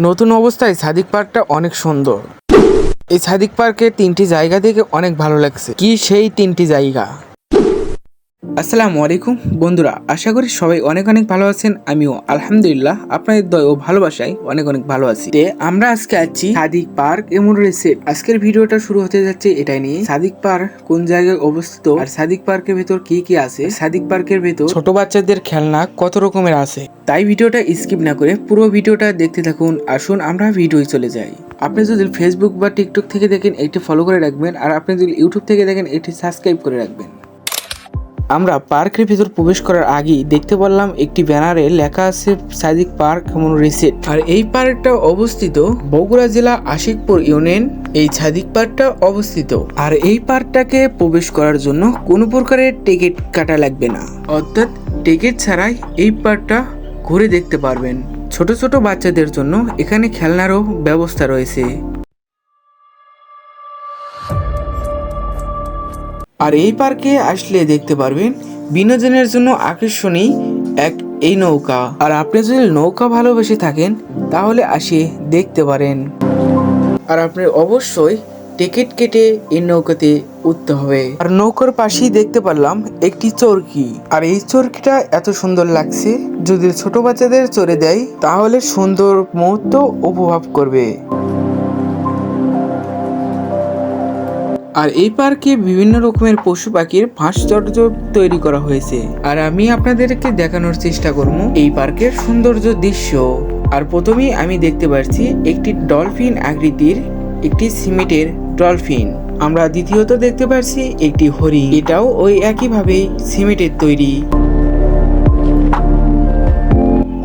নতুন অবস্থায় সাদিক পার্কটা অনেক সুন্দর। এই সাদিক পার্কে তিনটি জায়গা দেখে অনেক ভালো লাগছে। কি সেই তিনটি জায়গা? আসসালামু আলাইকুম। বন্ধুরা আশা করি সবাই অনেক অনেক ভালো আছেন। আমিও আলহামদুলিল্লাহ আপনাদের দয় ও ভালোবাসায় অনেক অনেক ভালো আছি। আমরা আজকে আছি সাদিক পার্ক এমন রয়েছে। আজকের ভিডিওটা শুরু হতে যাচ্ছে এটাই নিয়ে। সাদিক পার্ক কোন জায়গায় অবস্থিত আর সাদিক পার্কের ভেতর কি কি আছে? সাদিক পার্কের ভেতর ছোট বাচ্চাদের খেলনা কত রকমের আছে? তাই ভিডিওটা স্কিপ না করে পুরো ভিডিওটা দেখতে থাকুন। আসুন আমরা ভিডিওয় চলে যাই। আপনি যদি ফেসবুক বা টিকটক থেকে দেখেন এটি ফলো করে রাখবেন। আর আপনি যদি ইউটিউব থেকে দেখেন এটি সাবস্ক্রাইব করে রাখবেন। আমরা পার্কের ভিতর প্রবেশ করার আগেই দেখতে পারলাম একটি ব্যানারে লেখা আছে সাদিক পার্ক এমন রিসেট আর এই পার্কটা অবস্থিত বগুড়া জেলা আশিকপুর ইউনিয়ন, এই সাদিক পার্কটা অবস্থিত। আর এই পার্কটাকে প্রবেশ করার জন্য কোনো প্রকারের টিকিট কাটা লাগবে না। অর্থাৎ টিকিট ছাড়াই এই পার্কটা ঘুরে দেখতে পারবেন। ছোট ছোট বাচ্চাদের জন্য এখানে খেলনারও ব্যবস্থা রয়েছে। আর এই পার্কে আসলে দেখতে পারবেন বিনোদনের জন্য আকর্ষণীয় এক এই নৌকা। আর আপনি যদি নৌকা ভালোবেসে থাকেন, তাহলে আসে দেখতে পারেন। আর আপনি অবশ্যই টিকিট কেটে এই নৌকাতে উঠতে হবে। আর নৌকার পাশেই দেখতে পারলাম একটি চরকি। আর এই চরকিটা এত সুন্দর লাগছে, যদি ছোট বাচ্চাদের চড়ে দেয়, তাহলে সুন্দর মুহূর্ত উপভোগ করবে। আর এই পার্কে বিভিন্ন রকমের পশু পাখির ভাস্কর্য তৈরি করা হয়েছে। আর আমি আপনাদেরকে দেখানোর চেষ্টা করব এই পার্কের সৌন্দর্য দৃশ্য। আর প্রথমেই আমি দেখতে পাচ্ছি একটি ডলফিন আকৃতির একটি সিমেন্টের ডলফিন। আমরা দ্বিতীয়ত দেখতে পাচ্ছি একটি হরিণ। এটাও ওই একইভাবে সিমেন্টের তৈরি।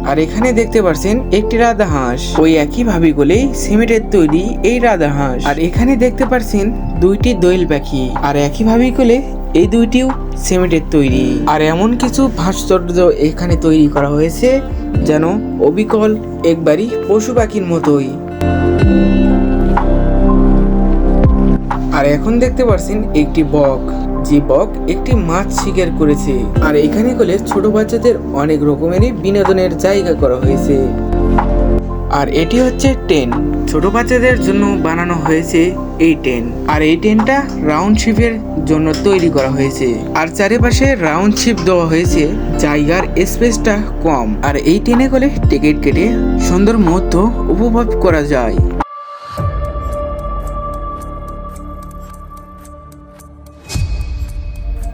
আর এখানে দেখতে পাচ্ছেন একটি রাধা হাঁস ওই একই ভাবে গলেই সিমেন্টের তৈরি এই রাধা হাঁস আর এখানে দেখতে পাচ্ছেন দুইটি দোয়েল পাখি। আর একই ভাবে গলে এই দুইটিও সিমেন্টের তৈরি। আর এমন কিছু ভাস্কর্য এখানে তৈরি করা হয়েছে যেন অবিকল একবারই পশু পাখির মতোই। আর এখন দেখতে পাচ্ছেন একটি বক। যে বক একটি মাছ শিকার করেছে। আর এখানে গেলে ছোট বাচ্চাদের অনেক রকমেরই বিনোদনের জায়গা করা হয়েছে। আর এটি হচ্ছে ট্রেন ছোট বাচ্চাদের জন্য বানানো হয়েছে এই ট্রেন আর এই ট্রেনটা রাউন্ড শিপের জন্য তৈরি করা হয়েছে। আর চারিপাশে রাউন্ড শিপ দেওয়া হয়েছে, জায়গার স্পেসটা কম। আর এই ট্রেনে গেলে টিকিট কেটে সুন্দর মুহূর্ত উপভোগ করা যায়।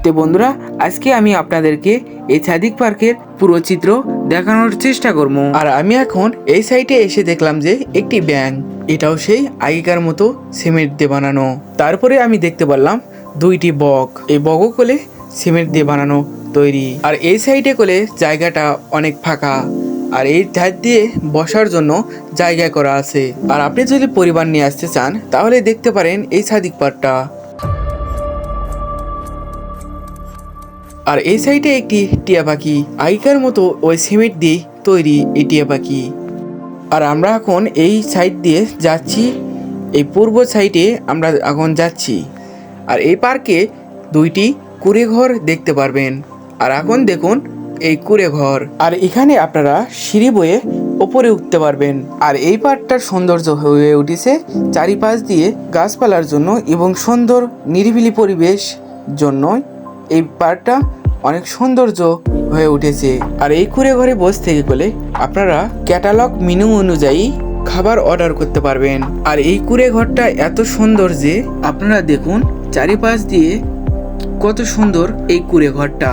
তো বন্ধুরা, আজকে আমি আপনাদেরকে এই ছাদিক পার্কের পুরো চিত্র দেখানোর চেষ্টা করব। আর আমি এখন এই সাইটে এসে দেখলাম যে একটি ব্যাংক এটাও সেই আগেকার মতো সিমেন্ট দিয়ে বানানো। তারপরে আমি দেখতে পারলাম দুইটি বক, এই বগও কোলে সিমেন্ট দিয়ে বানানো তৈরি। আর এই সাইডে কোলে জায়গাটা অনেক ফাঁকা, আর এই ধার দিয়ে বসার জন্য জায়গা করা আছে। আর আপনি যদি পরিবার নিয়ে আসতে চান, তাহলে দেখতে পারেন এই সাদিক পার্কটা। আর এই সাইডে একটি টিয়া পাখি আগেকার মতো ওই সিমেন্ট দিয়ে তৈরি এই টিয়া পাখি। আর আমরা এখন এই সাইড দিয়ে যাচ্ছি, এই পূর্ব সাইডে আমরা এখন যাচ্ছি। আর এই পার্কে দুইটি কুড়ে ঘর দেখতে পারবেন। আর এখন দেখুন এই কুড়ে ঘর আর এখানে আপনারা সিঁড়ি বয়ে ওপরে উঠতে পারবেন। আর এই পার্কটার সৌন্দর্য হয়ে উঠেছে চারিপাশ দিয়ে গাছপালার জন্য এবং সুন্দর নিরিবিলি পরিবেশ জন্য এই পার্কটা অনেক সৌন্দর্য হয়ে উঠেছে। আর এই কুড়ে ঘরে বসে থেকে গেলে আপনারা ক্যাটালগ মেনু অনুযায়ী খাবার অর্ডার করতে পারবেন। আর এই কুড়ে ঘরটা এত সুন্দর যে আপনারা দেখুন চারিপাশ দিয়ে কত সুন্দর এই কুড়ে ঘরটা।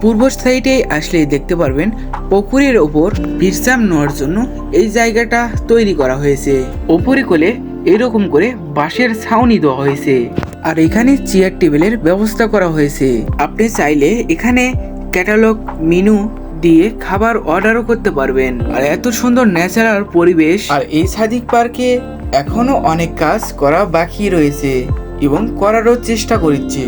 পূর্ব সাইডে আসলে দেখতে পারবেন পুকুরের ওপর বিশ্রাম নেওয়ার জন্য এই জায়গাটা তৈরি করা হয়েছে। ওপরে কোলে এরকম করে বাঁশের ছাউনি দেওয়া হয়েছে। আর এখানে চেয়ার টেবিলের ব্যবস্থা করা হয়েছে। আপনি চাইলে এখানে ক্যাটালগ, মেনু দিয়ে খাবার অর্ডারও করতে পারবেন। আর এত সুন্দর ন্যাচারাল পরিবেশ। আর এই সাদিক পার্কে এখনও অনেক কাজ করা বাকি রয়েছে এবং করারও চেষ্টা করছে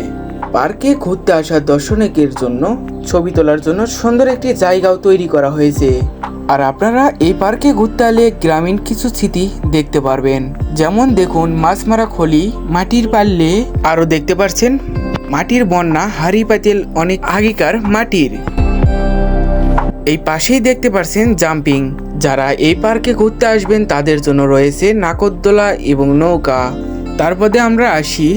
পার্কে ঘুরতে আসা দর্শনিকের জন্য ছবি তোলার জন্য সুন্দর একটি জায়গাও তৈরি করা হয়েছে। আর আপনারা এই পার্কে ঘুরতে এলে গ্রামীণ কিছু স্মৃতি দেখতে পারবেন। যেমন দেখুন মাছ মারা খলি, মাটির পাল্লে, আরও দেখতে পাচ্ছেন মাটির বন্যা, হাড়ি পাতিল অনেক আগেকার মাটির। এই পাশেই দেখতে পাচ্ছেন জাম্পিং। যারা এই পার্কে ঘুরতে আসবেন তাদের জন্য রয়েছে নাকরদোলা এবং নৌকা। তারপরে আমরা আসি।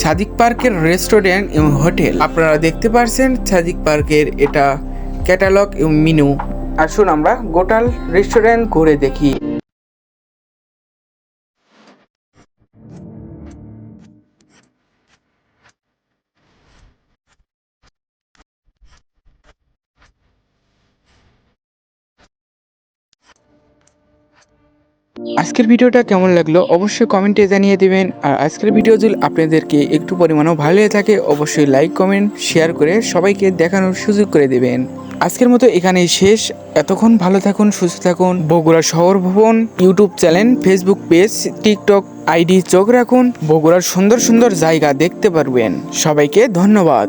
সাদিক পার্কের রেস্টুরেন্ট এবং হোটেল। আপনারা দেখতে পারছেন সাদিক পার্কের এটা ক্যাটালগ এবং মিনু। আসুন আমরা গোটাল রেস্টুরেন্ট ঘুরে দেখি। আজকের ভিডিওটা কেমন লাগল অবশ্যই কমেন্টে জানিয়ে দেবেন। আর আজকের ভিডিও যদি আপনাদেরকে একটু পরিমাণও ভালো লেগে থাকে, অবশ্যই লাইক কমেন্ট শেয়ার করে সবাইকে দেখানোর সুযোগ করে দেবেন। আজকের মতো এখানেই শেষ। এতক্ষণ ভালো থাকুন, সুস্থ থাকুন। বগুড়া শহর ভবন YouTube channel Facebook page TikTok ID চোখ রাখুন। বগুড়ার সুন্দর সুন্দর জায়গা দেখতে পারবেন। সবাইকে ধন্যবাদ।